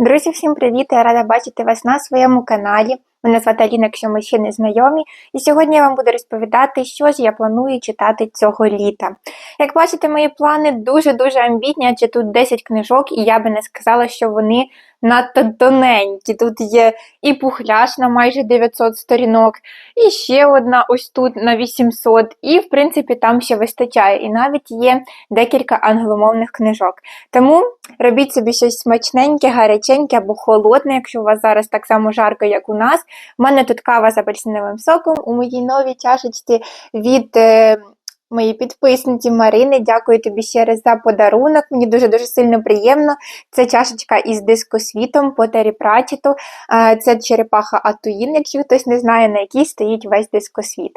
Друзі, всім привіт! Я рада бачити вас на своєму каналі. Мене звати Аліна, якщо ми ще не знайомі. І сьогодні я вам буду розповідати, що ж я планую читати цього літа. Як бачите, мої плани дуже-дуже амбітні, адже тут 10 книжок, і я би не сказала, що вони надто тоненькі. Тут є і пухляш на майже 900 сторінок, і ще одна ось тут на 800, і, в принципі, там ще вистачає. І навіть є декілька англомовних книжок. Тому робіть собі щось смачненьке, гаряченьке або холодне, якщо у вас зараз так само жарко, як у нас. У мене тут кава з апельсиновим соком у моїй новій чашечці від. Моїй підписниці Марини, дякую тобі ще раз за подарунок. Мені дуже-дуже сильно приємно. Це чашечка із дискосвітом по Тері. Це черепаха Атуїн, якщо хтось не знає, на якій стоїть весь дискосвіт.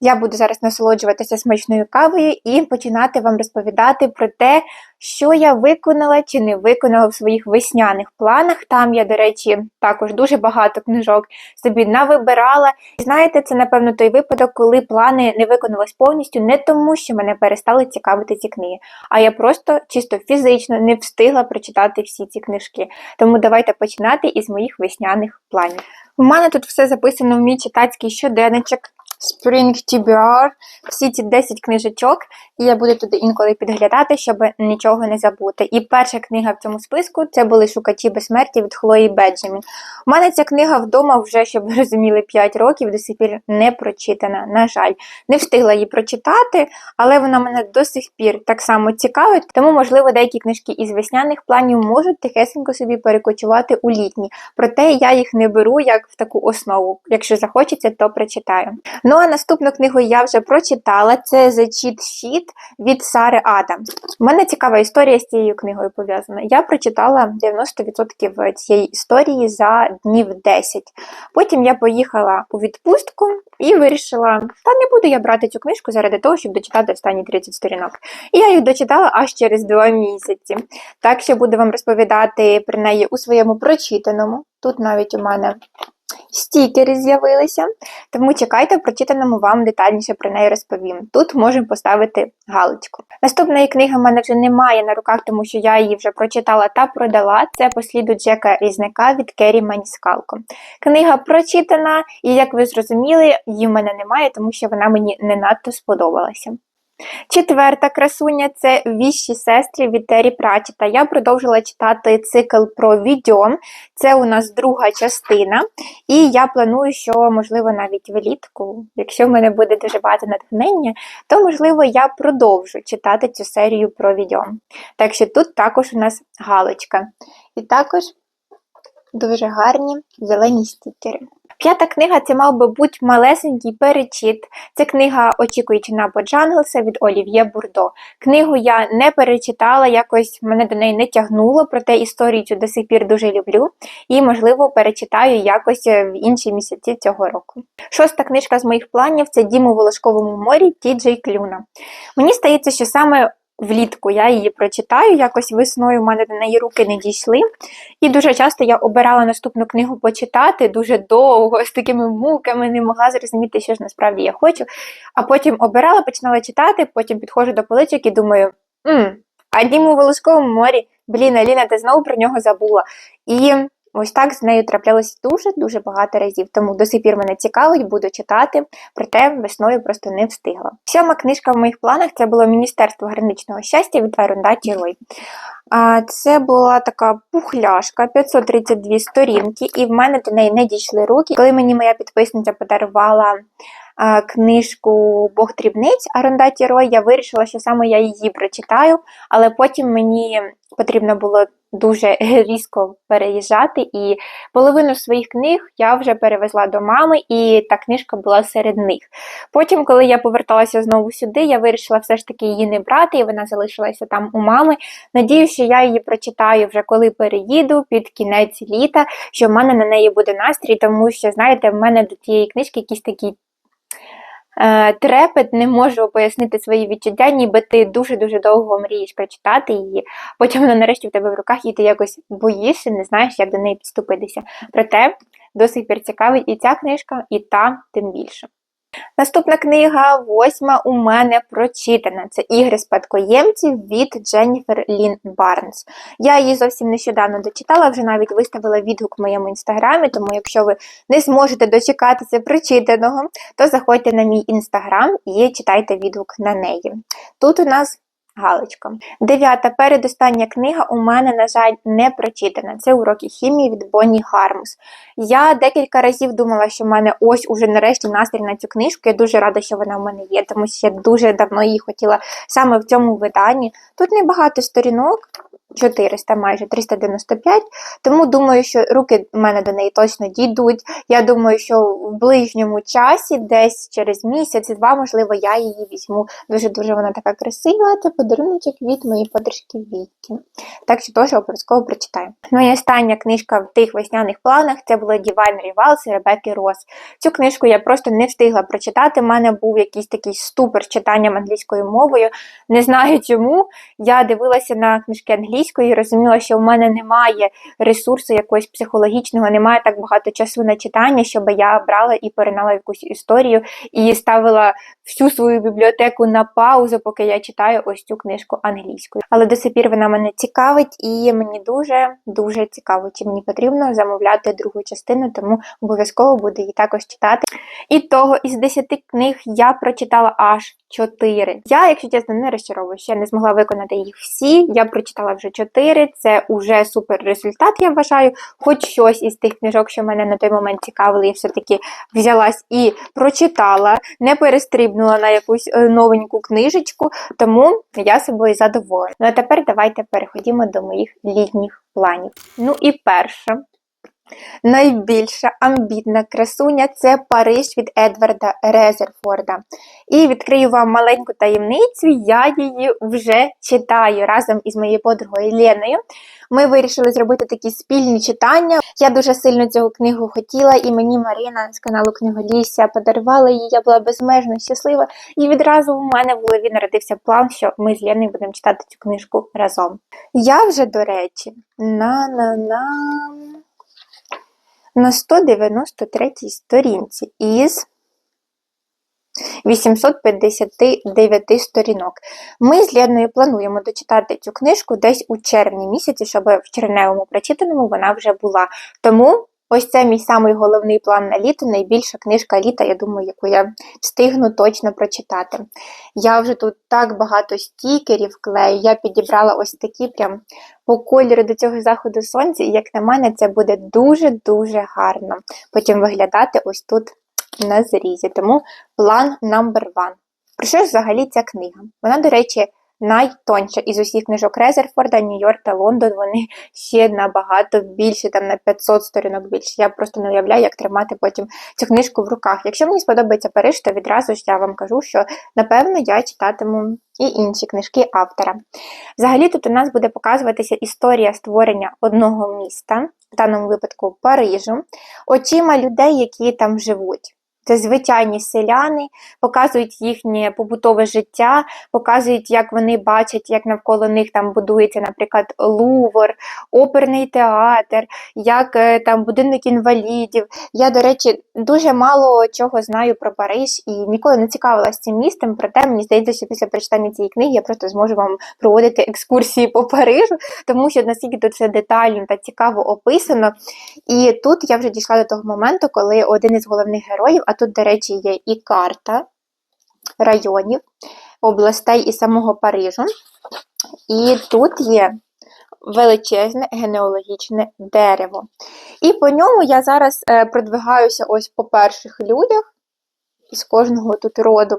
Я буду зараз насолоджуватися смачною кавою і починати вам розповідати про те, що я виконала чи не виконала в своїх весняних планах. Там я, до речі, також дуже багато книжок собі навибирала. Знаєте, це, напевно, той випадок, коли плани не виконались повністю, не тому, що мене перестали цікавити ці книги, а я просто чисто фізично не встигла прочитати всі ці книжки. Тому давайте починати із моїх весняних планів. У мене тут все записано в мій читацький щоденничок. Spring TBR, всі ці 10 книжечок, і я буду туди інколи підглядати, щоб нічого не забути. І перша книга в цьому списку це були Шукачі безсмерті від Хлої Беджемін. У мене ця книга вдома вже, щоб ви розуміли, 5 років до сих пір не прочитана. На жаль, не встигла її прочитати, але вона мене до сих пір так само цікавить, тому, можливо, деякі книжки із весняних планів можуть тихесенько собі перекочувати у літні. Проте я їх не беру як в таку основу. Якщо захочеться, то прочитаю. Ну а наступну книгу я вже прочитала. Це The Cheat Sheet від Сари Адамс. У мене цікава історія з цією книгою пов'язана. Я прочитала 90% цієї історії за днів 10. Потім я поїхала у відпустку і вирішила, та не буду я брати цю книжку заради того, щоб дочитати останні 30 сторінок. І я їх дочитала аж через 2 місяці. Так що буду вам розповідати про неї у своєму прочитаному. Тут навіть у мене стікери з'явилися, тому чекайте, в прочитаному вам детальніше про неї розповім. Тут можемо поставити галочку. Наступної книги в мене вже немає на руках, тому що я її вже прочитала та продала. Це посліду Джека Різника від Керрі Маніскалко. Книга прочитана, і як ви зрозуміли, її в мене немає, тому що вона мені не надто сподобалася. Четверта красуня це віщі сестри від Террі Пратчета. Я продовжила читати цикл про відьом. Це у нас друга частина. І я планую, що, можливо, навіть влітку, якщо в мене буде дуже багато натхнення, то, можливо, я продовжу читати цю серію про відьом. Так що тут також у нас галочка. І також дуже гарні зелені стікери. П'ята книга це мав би бути малесенький перечіт. Це книга Очікуючи на Боджанглса від Олів'є Бурдо. Книгу я не перечитала, якось мене до неї не тягнуло, проте історію цю до сих пір дуже люблю і, можливо, перечитаю якось в інші місяці цього року. Шоста книжка з моїх планів це Дім у Волошковому морі Ті Джей Клюна. Мені здається, що саме влітку я її прочитаю, якось весною в мене до неї руки не дійшли. І дуже часто я обирала наступну книгу почитати дуже довго, з такими муками, не могла зрозуміти, що ж насправді я хочу. А потім обирала, починала читати, потім підходжу до поличок і думаю, «Ммм, а дім у Волоськовому морі, блін, Аліна, ти знову про нього забула. І Ось так з нею траплялося дуже-дуже багато разів. Тому до сих пір мене цікавить, буду читати, проте весною просто не встигла. Сьома книжка в моїх планах це було Міністерство граничного щастя від Айрондаті Тірой. Це була така пухляшка, 532 сторінки, і в мене до неї не дійшли руки. Коли мені моя підписниця подарувала книжку Бог дрібниць Арондаті Рой, я вирішила, що саме я її прочитаю, але потім мені потрібно було дуже різко переїжджати, і половину своїх книг я вже перевезла до мами, і та книжка була серед них. Потім, коли я поверталася знову сюди, я вирішила все ж таки її не брати, і вона залишилася там у мами. Надію, що я її прочитаю вже коли переїду під кінець літа, що в мене на неї буде настрій, тому що, знаєте, в мене до тієї книжки якісь такі трепет, не можу пояснити свої відчуття, ніби ти дуже-дуже довго мрієш прочитати її, потім вона нарешті в тебе в руках, і ти якось боїшся, не знаєш, як до неї підступитися. Проте досить цікавий і ця книжка, і та тим більше. Наступна книга, восьма у мене прочитана. Це ігри спадкоємців від Дженніфер Лін Барнс. Я її зовсім нещодавно дочитала, вже навіть виставила відгук в моєму інстаграмі, тому якщо ви не зможете дочекатися прочитаного, то заходьте на мій інстаграм і читайте відгук на неї. Тут у нас Галочка. Дев'ята передостання книга у мене, на жаль, не прочитана. Це уроки хімії від Бонні Гармус. Я декілька разів думала, що в мене ось уже нарешті настрій на цю книжку. Я дуже рада, що вона в мене є, тому що я дуже давно її хотіла саме в цьому виданні. Тут небагато сторінок. 400, майже 395, тому думаю, що руки в мене до неї точно дійдуть. Я думаю, що в ближньому часі, десь через місяць-два, можливо, я її візьму. Дуже-дуже вона така красива. Це подаруночок від моєї подружки Вікі. Так що теж обов'язково прочитаю. Ну і остання книжка в тих весняних планах це була Divine Rivals Ребекки Рос. Цю книжку я просто не встигла прочитати. У мене був якийсь такий ступор читанням англійською мовою. Не знаю чому. Я дивилася на книжки англійської і розуміла, що в мене немає ресурсу якогось психологічного, немає так багато часу на читання, щоб я брала і поринала якусь історію і ставила всю свою бібліотеку на паузу, поки я читаю ось цю книжку англійською. Але до сих пір вона мене цікавить, і мені дуже-дуже цікаво, чи мені потрібно замовляти другу частину, тому обов'язково буду її також читати. І того із 10 книг я прочитала аж 4. Я, якщо чесно, не розчаровую, ще не змогла виконати їх всі. Я прочитала вже 4, це уже супер результат, я вважаю. Хоч щось із тих книжок, що мене на той момент цікавили, я все-таки взялась і прочитала, не перестрибнула на якусь е, новеньку книжечку, тому я собою задоволена. Ну а тепер давайте переходімо до моїх літніх планів. Ну і перше. Найбільша амбітна красуня це Париж від Едварда Резерфорда. І відкрию вам маленьку таємницю, я її вже читаю разом із моєю подругою Леною. Ми вирішили зробити такі спільні читання. Я дуже сильно цю книгу хотіла, і мені Марина з каналу Книголісся подарувала її. Я була безмежно щаслива. І відразу в мене в голові народився план, що ми з Леною будемо читати цю книжку разом. Я вже, до речі, на-на-на на 193 сторінці із 859 сторінок. Ми з Леною плануємо дочитати цю книжку десь у червні місяці, щоб в червневому прочитаному вона вже була. Тому ось це мій самий головний план на літо, найбільша книжка літа, я думаю, яку я встигну точно прочитати. Я вже тут так багато стікерів клею, я підібрала ось такі прям по кольору до цього заходу сонця, і як на мене, це буде дуже-дуже гарно. Потім виглядати ось тут на зрізі. Тому план number one. Про що ж взагалі ця книга? Вона, до речі, найтонша із усіх книжок Резерфорда, Нью-Йорк та Лондон. Вони ще набагато більше, там на 500 сторінок більше. Я просто не уявляю, як тримати потім цю книжку в руках. Якщо мені сподобається Париж, то відразу ж я вам кажу, що напевно я читатиму. І інші книжки автора. Взагалі, тут у нас буде показуватися історія створення одного міста, в даному випадку Парижу, очима людей, які там живуть. Це звичайні селяни, показують їхнє побутове життя, показують, як вони бачать, як навколо них там будується, наприклад, Лувр, оперний театр, як е, там будинок інвалідів. Я, до речі, дуже мало чого знаю про Париж і ніколи не цікавилася цим містом, проте мені здається, що після прочитання цієї книги я просто зможу вам проводити екскурсії по Парижу, тому що наскільки тут все детально та цікаво описано. І тут я вже дійшла до того моменту, коли один із головних героїв, а тут, до речі, є і карта районів, областей і самого Парижу. І тут є величезне генеалогічне дерево. І по ньому я зараз е, продвигаюся ось по перших людях із кожного тут роду.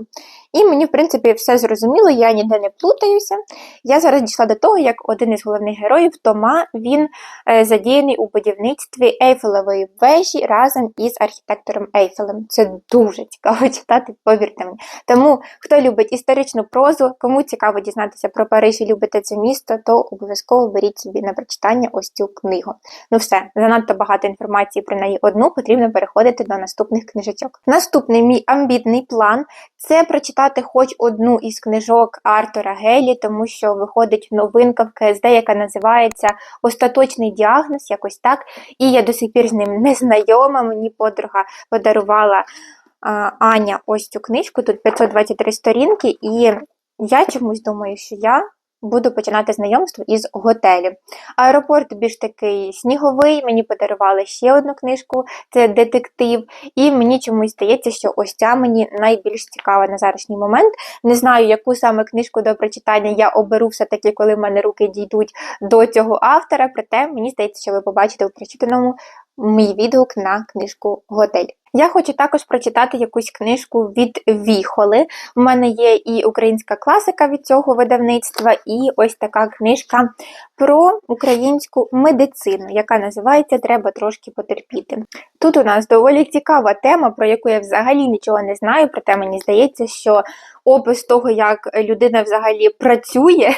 І мені, в принципі, все зрозуміло, я ніде не плутаюся. Я зараз дійшла до того, як один із головних героїв Тома він е, задіяний у будівництві Ейфелевої вежі разом із архітектором Ейфелем. Це дуже цікаво читати, повірте мені. Тому, хто любить історичну прозу, кому цікаво дізнатися про Париж і любите це місто, то обов'язково беріть собі на прочитання ось цю книгу. Ну все, занадто багато інформації про неї одну, потрібно переходити до наступних книжечок. Наступний мій амбітний план це прочитати хоч одну із книжок Артура Гелі, тому що виходить новинка в КСД, яка називається Остаточний діагноз, якось так. І я до сих пір з ним не знайома. Мені подруга подарувала а, Аня ось цю книжку, тут 523 сторінки, і я чомусь думаю, що я буду починати знайомство із готелю. Аеропорт більш такий сніговий, мені подарували ще одну книжку, це детектив, і мені чомусь здається, що ось ця мені найбільш цікава на зараз момент. Не знаю, яку саме книжку до прочитання я оберу все-таки, коли в мене руки дійдуть до цього автора, проте мені здається, що ви побачите у прочитаному мій відгук на книжку Готель. Я хочу також прочитати якусь книжку від Віхоли. У мене є і українська класика від цього видавництва, і ось така книжка про українську медицину, яка називається Треба трошки потерпіти. Тут у нас доволі цікава тема, про яку я взагалі нічого не знаю, проте мені здається, що опис того, як людина взагалі працює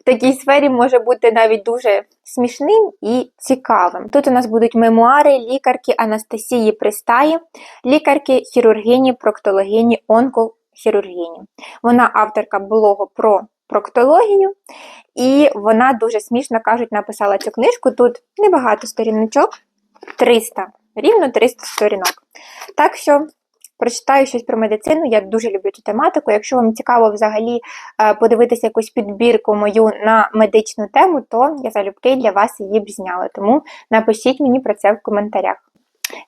в такій сфері, може бути навіть дуже смішним і цікавим. Тут у нас будуть мемуари лікарки Анастасії Пристаї, лікарки, хірургині, проктологині, онкохірургині. Вона авторка блогу про проктологію, і вона дуже смішно кажуть, написала цю книжку. Тут небагато сторіночок, 300, рівно 300 сторінок. Так що. Прочитаю щось про медицину, я дуже люблю цю тематику. Якщо вам цікаво взагалі е, подивитися якусь підбірку мою на медичну тему, то я залюбки для вас її б зняла. Тому напишіть мені про це в коментарях.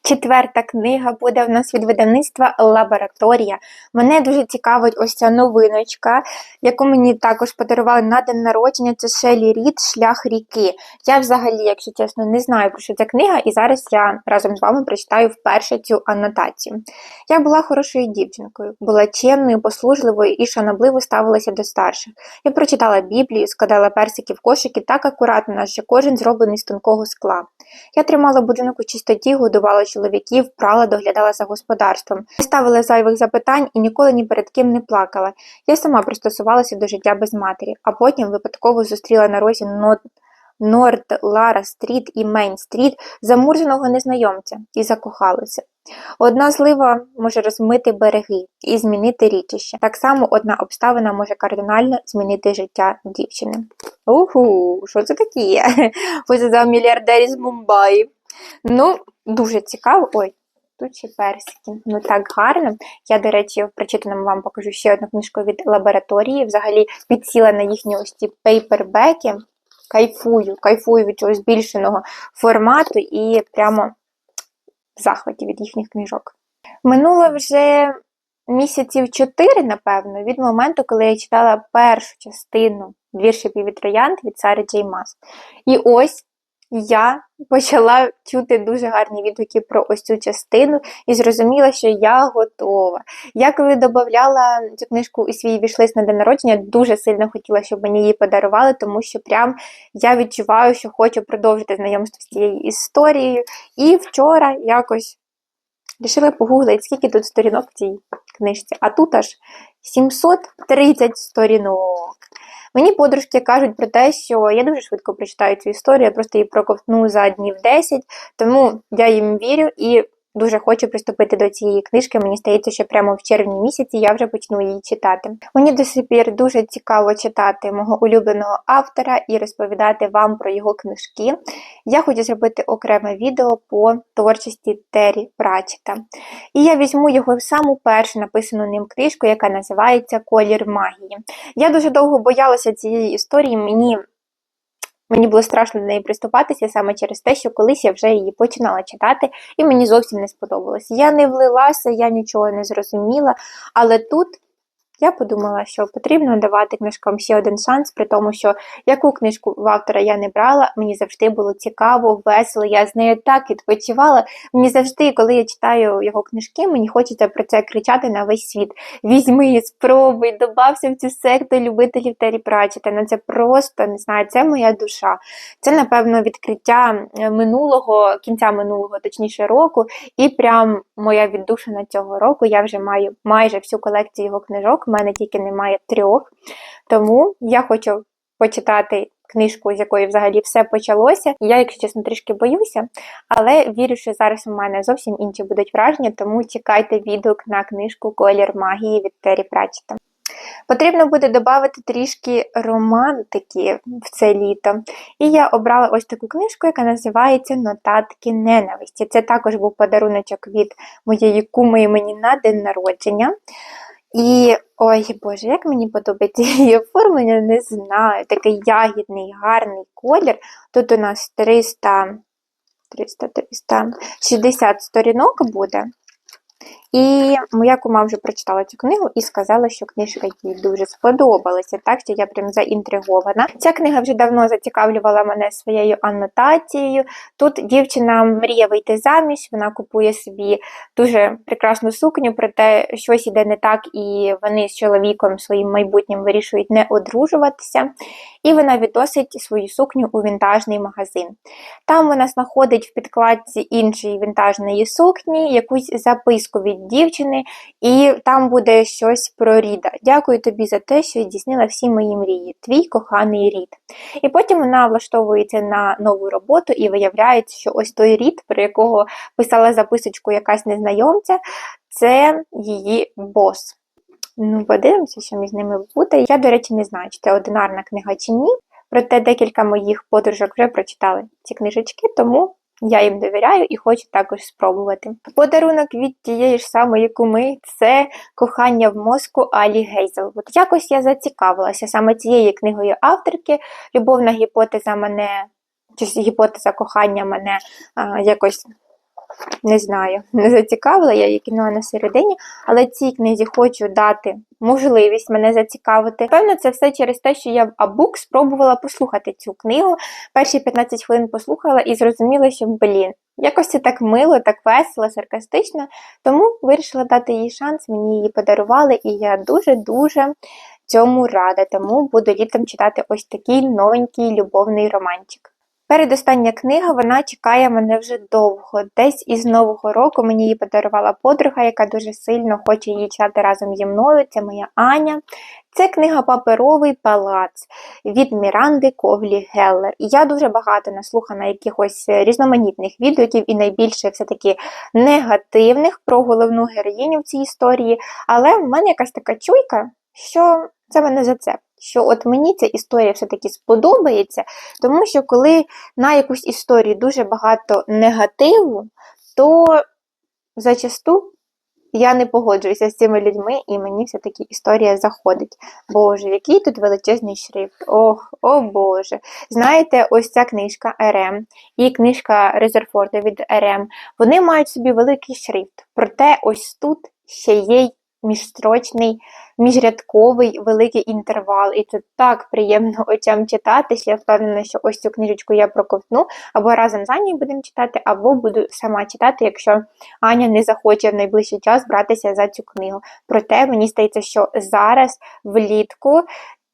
Четверта книга буде в нас від видавництва Лабораторія. Мене дуже цікавить ось ця новиночка, яку мені також подарували на день народження. Це Шелі Рід Шлях ріки. Я взагалі, якщо чесно, не знаю про що ця книга, і зараз я разом з вами прочитаю вперше цю анотацію. Я була хорошою дівчинкою, була чемною, послужливою і шанобливо ставилася до старших. Я прочитала Біблію, складала персики в кошики так акуратно, що кожен зроблений з тонкого скла. Я тримала будинок у чистоті, годувала чоловіків, прала, доглядала за господарством, не ставила зайвих запитань і ніколи ні перед ким не плакала. Я сама пристосувалася до життя без матері, а потім випадково зустріла на розі Нот. Норд, Лара Стріт і Мейн Стріт замурзаного незнайомця і закохалися. Одна злива може розмити береги і змінити річище. Так само одна обставина може кардинально змінити життя дівчини. Уху, що це таке? Ось мільярдер із Мумбаї. Ну, дуже цікаво. Ой, тут ще персики. Ну так гарно. Я, до речі, в прочитаному вам покажу ще одну книжку від лабораторії. Взагалі підсіла на їхні ось ці пейпербеки. Кайфую, кайфую від цього збільшеного формату і прямо в захваті від їхніх книжок. Минуло вже місяців чотири, напевно, від моменту, коли я читала першу частину віршів від Троянд від Сари Джей. І ось я почала чути дуже гарні відгуки про ось цю частину і зрозуміла, що я готова. Я коли додавала цю книжку у свій вішлист на день народження, дуже сильно хотіла, щоб мені її подарували, тому що прям я відчуваю, що хочу продовжити знайомство з цією історією. І вчора якось вирішила погуглити, скільки тут сторінок в цій книжці. А тут аж 730 сторінок. Мені подружки кажуть про те, що я дуже швидко прочитаю цю історію, я просто її проковтну за днів 10, тому я їм вірю і дуже хочу приступити до цієї книжки. Мені здається, що прямо в червні місяці я вже почну її читати. Мені до сих пір дуже цікаво читати мого улюбленого автора і розповідати вам про його книжки. Я хочу зробити окреме відео по творчості Террі Прачета. І я візьму його саму першу написану ним книжку, яка називається Колір магії. Я дуже довго боялася цієї історії. Мені Мені було страшно до неї приступатися саме через те, що колись я вже її починала читати, і мені зовсім не сподобалось. Я не влилася, я нічого не зрозуміла, але тут я подумала, що потрібно давати книжкам ще один шанс, при тому, що яку книжку в автора я не брала, мені завжди було цікаво, весело, я з нею так відпочивала. Мені завжди, коли я читаю його книжки, мені хочеться про це кричати на весь світ. Візьми, спробуй, добався в цю секту любителів Террі Пратчета. Ну це просто не знаю, це моя душа. Це, напевно, відкриття минулого, кінця минулого, точніше, року, і прям моя віддушина цього року. Я вже маю майже всю колекцію його книжок в мене тільки немає трьох. Тому я хочу почитати книжку, з якої взагалі все почалося. Я, якщо чесно, трішки боюся, але вірю, що зараз у мене зовсім інші будуть враження, тому чекайте відгук на книжку Колір магії від Террі Пратчета. Потрібно буде додати трішки романтики в це літо. І я обрала ось таку книжку, яка називається Нотатки ненависті. Це також був подаруночок від моєї куми мені на день народження. І ой Боже, як мені подобається її оформлення, не знаю. Такий ягідний, гарний колір. Тут у нас 300, 300, 360 сторінок буде. І моя кума вже прочитала цю книгу і сказала, що книжка їй дуже сподобалася, так що я прям заінтригована. Ця книга вже давно зацікавлювала мене своєю анотацією. Тут дівчина мріє вийти заміж, вона купує собі дуже прекрасну сукню, проте щось іде не так, і вони з чоловіком своїм майбутнім вирішують не одружуватися. І вона відносить свою сукню у вінтажний магазин. Там вона знаходить в підкладці іншої вінтажної сукні якусь записку від дівчини, і там буде щось про Ріда. Дякую тобі за те, що здійснила всі мої мрії, твій коханий Рід. І потім вона влаштовується на нову роботу і виявляється, що ось той Рід, про якого писала записочку якась незнайомця, це її бос. Ну, подивимося, що між ними буде. Я, до речі, не знаю, чи це одинарна книга чи ні. Проте декілька моїх подружок вже прочитали ці книжечки, тому я їм довіряю і хочу також спробувати. Подарунок від тієї ж самої куми це кохання в мозку Алі Гейзелвуд. Якось я зацікавилася саме цією книгою авторки. Любовна гіпотеза мене, чи гіпотеза кохання мене а, якось. Не знаю, не зацікавила, я її кинула на середині, але цій книзі хочу дати можливість мене зацікавити. Певно, це все через те, що я в Абук спробувала послухати цю книгу. Перші 15 хвилин послухала і зрозуміла, що, блін, якось це так мило, так весело, саркастично. Тому вирішила дати їй шанс, мені її подарували, і я дуже-дуже цьому рада. Тому буду літом читати ось такий новенький любовний романчик. Передостання книга вона чекає мене вже довго. Десь із нового року мені її подарувала подруга, яка дуже сильно хоче її читати разом зі мною. Це моя Аня. Це книга Паперовий палац від Міранди Ковлі Геллер. І я дуже багато наслухана якихось різноманітних відгуків і найбільше все-таки негативних про головну героїню в цій історії. Але в мене якась така чуйка, що це мене за це що от мені ця історія все-таки сподобається, тому що коли на якусь історію дуже багато негативу, то зачасту я не погоджуюся з цими людьми, і мені все-таки історія заходить. Боже, який тут величезний шрифт. Ох, о Боже. Знаєте, ось ця книжка РМ і книжка Резерфорда від РМ, вони мають собі великий шрифт. Проте ось тут ще є міжстрочний, міжрядковий великий інтервал. І це так приємно очам читати, я впевнена, що ось цю книжечку я проковтну, або разом з Анією будемо читати, або буду сама читати, якщо Аня не захоче в найближчий час братися за цю книгу. Проте мені здається, що зараз влітку.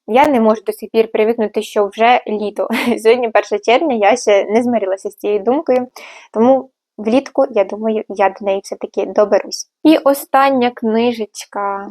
Я не можу до сих пір привикнути, що вже літо. Сьогодні 1 червня, я ще не змирилася з цією думкою, тому влітку, я думаю, я до неї все-таки доберусь. І остання книжечка.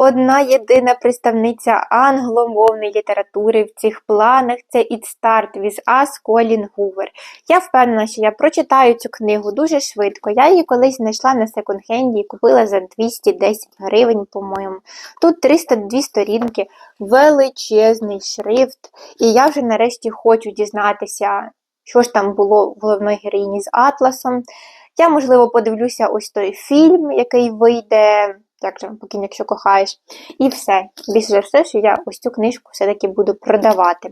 Одна єдина представниця англомовної літератури в цих планах це It Start with Us Колін Гувер. Я впевнена, що я прочитаю цю книгу дуже швидко. Я її колись знайшла на секонд-хенді і купила за 210 гривень, по-моєму. Тут 302 сторінки, величезний шрифт. І я вже нарешті хочу дізнатися, що ж там було в головної героїні з Атласом. Я, можливо, подивлюся ось той фільм, який вийде, як же, покинь, якщо кохаєш. І все. Більше за все, що я ось цю книжку все-таки буду продавати.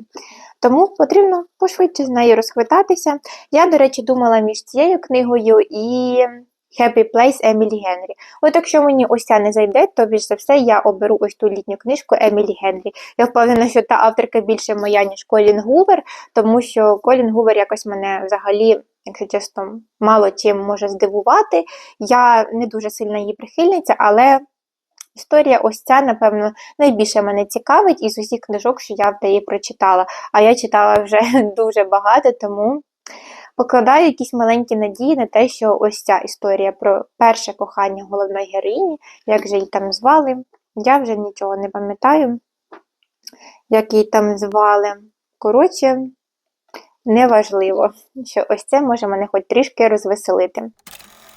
Тому потрібно пошвидше з нею розхвитатися. Я, до речі, думала між цією книгою і Happy Place Емілі Генрі. От якщо мені ось ця не зайде, то більш за все я оберу ось ту літню книжку Емілі Генрі. Я впевнена, що та авторка більше моя, ніж Колін Гувер, тому що Колін Гувер якось мене взагалі. Якщо чесно, мало чим може здивувати. Я не дуже сильна її прихильниця, але історія ось ця, напевно, найбільше мене цікавить із усіх книжок, що я в неї прочитала. А я читала вже дуже багато, тому покладаю якісь маленькі надії на те, що ось ця історія про перше кохання головної героїні, як же її там звали, я вже нічого не пам'ятаю, як її там звали. Коротше, неважливо, що ось це може мене хоч трішки розвеселити.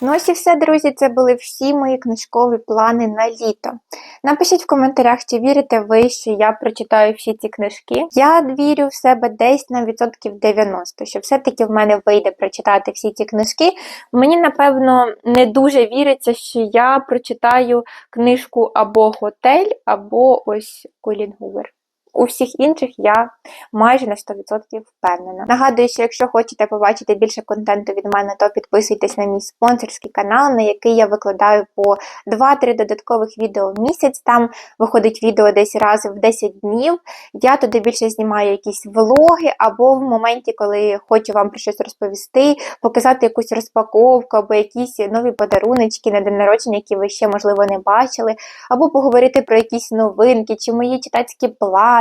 Ну ось і все, друзі, це були всі мої книжкові плани на літо. Напишіть в коментарях, чи вірите ви, що я прочитаю всі ці книжки. Я вірю в себе десь на відсотків 90, що все-таки в мене вийде прочитати всі ці книжки. Мені, напевно, не дуже віриться, що я прочитаю книжку або Готель, або ось Колін Гувер. У всіх інших я майже на 100% впевнена. Нагадую, що якщо хочете побачити більше контенту від мене, то підписуйтесь на мій спонсорський канал, на який я викладаю по 2-3 додаткових відео в місяць. Там виходить відео десь раз в 10 днів. Я туди більше знімаю якісь влоги, або в моменті, коли хочу вам про щось розповісти, показати якусь розпаковку, або якісь нові подаруночки на день народження, які ви ще, можливо, не бачили, або поговорити про якісь новинки, чи мої читацькі плани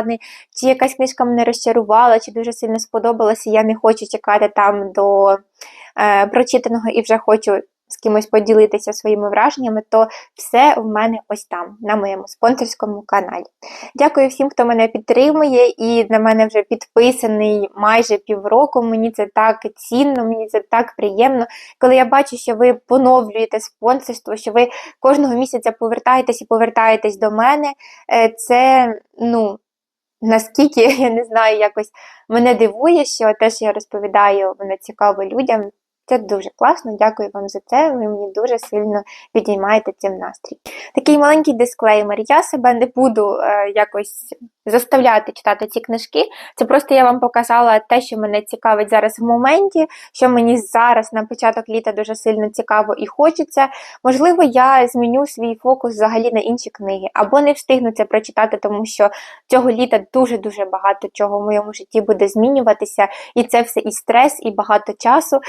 чи якась книжка мене розчарувала, чи дуже сильно сподобалася, я не хочу чекати там до е, прочитаного і вже хочу з кимось поділитися своїми враженнями, то все в мене ось там, на моєму спонсорському каналі. Дякую всім, хто мене підтримує, і на мене вже підписаний майже півроку. Мені це так цінно, мені це так приємно. Коли я бачу, що ви поновлюєте спонсорство, що ви кожного місяця повертаєтесь і повертаєтесь до мене, е, це, ну наскільки я не знаю, якось мене дивує, що те, що я розповідаю, воно цікаво людям. Це дуже класно, дякую вам за це. Ви мені дуже сильно підіймаєте цим настрій. Такий маленький дисклеймер. Я себе не буду е, якось заставляти читати ці книжки. Це просто я вам показала те, що мене цікавить зараз в моменті, що мені зараз на початок літа дуже сильно цікаво і хочеться. Можливо, я зміню свій фокус взагалі на інші книги, або не встигну це прочитати, тому що цього літа дуже-дуже багато чого в моєму житті буде змінюватися, і це все і стрес, і багато часу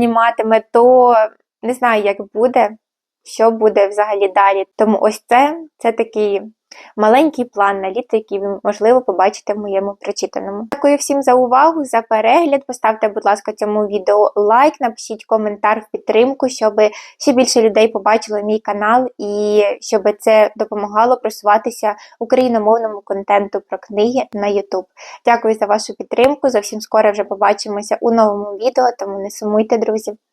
займатиме, то не знаю, як буде, що буде взагалі далі. Тому ось це, це такий. Маленький план на літо, який ви, можливо, побачите в моєму прочитаному. Дякую всім за увагу, за перегляд. Поставте, будь ласка, цьому відео лайк, напишіть коментар в підтримку, щоб ще більше людей побачило мій канал і щоб це допомагало просуватися україномовному контенту про книги на YouTube. Дякую за вашу підтримку. Зовсім скоро вже побачимося у новому відео, тому не сумуйте, друзі!